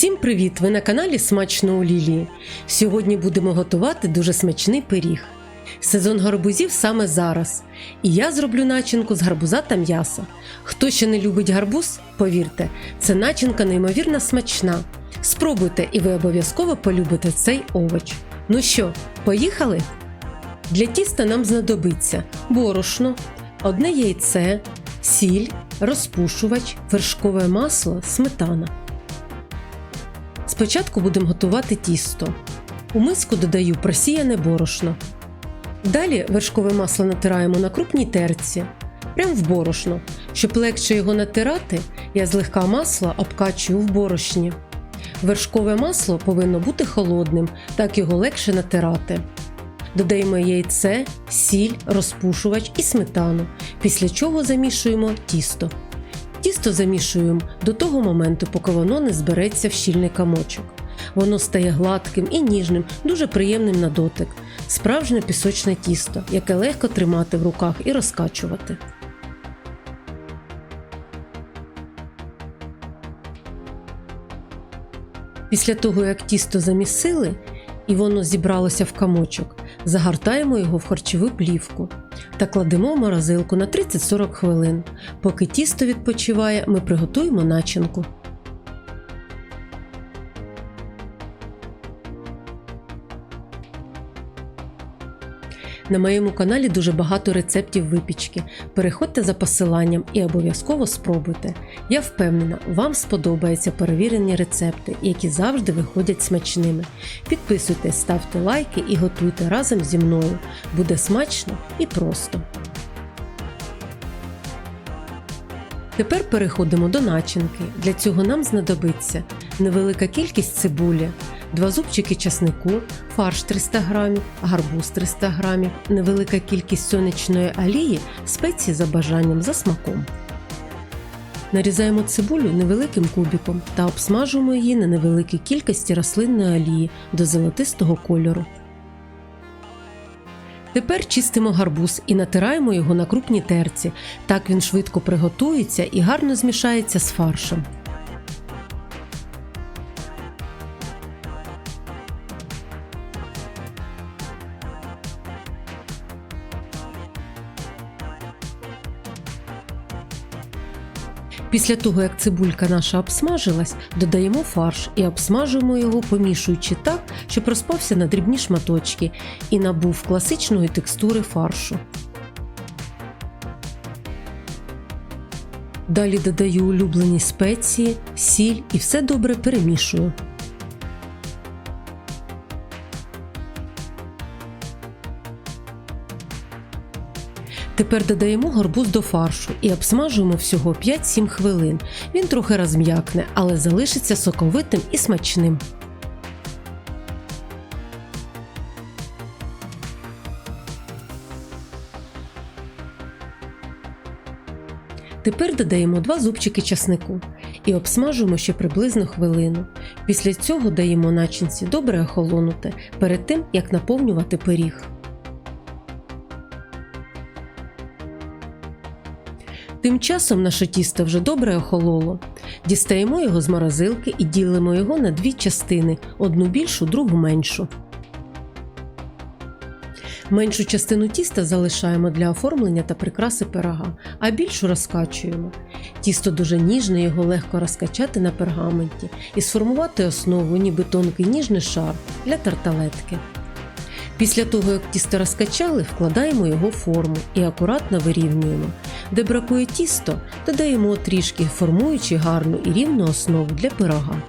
Всім привіт! Ви на каналі Смачно у Лілії. Сьогодні будемо готувати дуже смачний пиріг. Сезон гарбузів саме зараз. І я зроблю начинку з гарбуза та м'яса. Хто ще не любить гарбуз, повірте, це начинка неймовірно смачна. Спробуйте і ви обов'язково полюбите цей овоч. Ну що, поїхали? Для тіста нам знадобиться борошно, одне яйце, сіль, розпушувач, вершкове масло, сметана. Спочатку будемо готувати тісто. У миску додаю просіяне борошно. Далі вершкове масло натираємо на крупній терці, прямо в борошно. Щоб легше його натирати, я злегка масла обкачую в борошні. Вершкове масло повинно бути холодним, так його легше натирати. Додаємо яйце, сіль, розпушувач і сметану, після чого замішуємо тісто. Тісто замішуємо до того моменту, поки воно не збереться в щільний камочок. Воно стає гладким і ніжним, дуже приємним на дотик. Справжнє пісочне тісто, яке легко тримати в руках і розкачувати. Після того, як тісто замісили і воно зібралося в камочок, загортаємо його в харчову плівку та кладемо в морозилку на 30-40 хвилин. Поки тісто відпочиває, ми приготуємо начинку. На моєму каналі дуже багато рецептів випічки. Переходьте за посиланням і обов'язково спробуйте. Я впевнена, вам сподобаються перевірені рецепти, які завжди виходять смачними. Підписуйтесь, ставте лайки і готуйте разом зі мною. Буде смачно і просто. Тепер переходимо до начинки. Для цього нам знадобиться невелика кількість цибулі, 2 зубчики часнику, фарш 300 г, гарбуз 300 г, невелика кількість сонячної олії, спеції за бажанням за смаком. Нарізаємо цибулю невеликим кубиком та обсмажуємо її на невеликій кількості рослинної олії до золотистого кольору. Тепер чистимо гарбуз і натираємо його на крупній терці. Так він швидко приготується і гарно змішається з фаршем. Після того, як цибулька наша обсмажилась, додаємо фарш і обсмажуємо його, помішуючи так, щоб розпався на дрібні шматочки і набув класичної текстури фаршу. Далі додаю улюблені спеції, сіль і все добре перемішую. Тепер додаємо гарбуз до фаршу і обсмажуємо всього 5-7 хвилин. Він трохи розм'якне, але залишиться соковитим і смачним. Тепер додаємо 2 зубчики часнику і обсмажуємо ще приблизно хвилину. Після цього даємо начинці добре охолонути перед тим, як наповнювати пиріг. Тим часом наше тісто вже добре охололо. Дістаємо його з морозилки і ділимо його на дві частини: одну більшу, другу меншу. Меншу частину тіста залишаємо для оформлення та прикраси пирога, а більшу розкачуємо. Тісто дуже ніжне, його легко розкачати на пергаменті і сформувати основу, ніби тонкий ніжний шар для тарталетки. Після того, як тісто розкачали, вкладаємо його в форму і акуратно вирівнюємо. Де бракує тісто, додаємо трішки, формуючи гарну і рівну основу для пирога.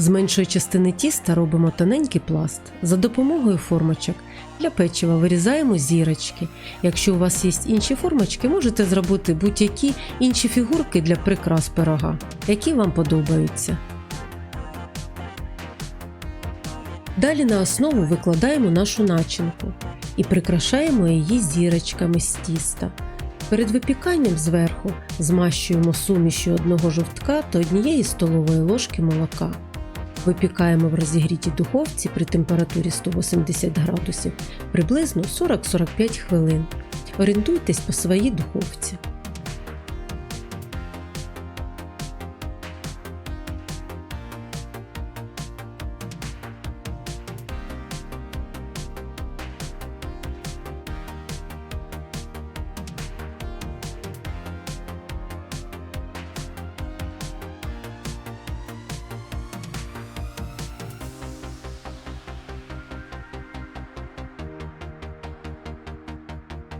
З меншої частини тіста робимо тоненький пласт. За допомогою формочок для печива вирізаємо зірочки. Якщо у вас є інші формочки, можете зробити будь-які інші фігурки для прикрас пирога, які вам подобаються. Далі на основу викладаємо нашу начинку і прикрашаємо її зірочками з тіста. Перед випіканням зверху змащуємо сумішю одного жовтка та однієї столової ложки молока. Випікаємо в розігрітій духовці при температурі 180 градусів приблизно 40-45 хвилин. Орієнтуйтесь по своїй духовці.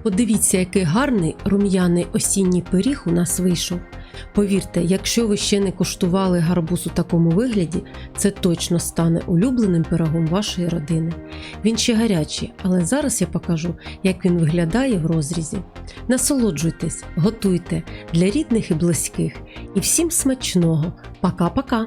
Подивіться, який гарний рум'яний осінній пиріг у нас вийшов. Повірте, якщо ви ще не куштували гарбуз у такому вигляді, це точно стане улюбленим пирогом вашої родини. Він ще гарячий, але зараз я покажу, як він виглядає в розрізі. Насолоджуйтесь, готуйте для рідних і близьких. І всім смачного. Пока-пока!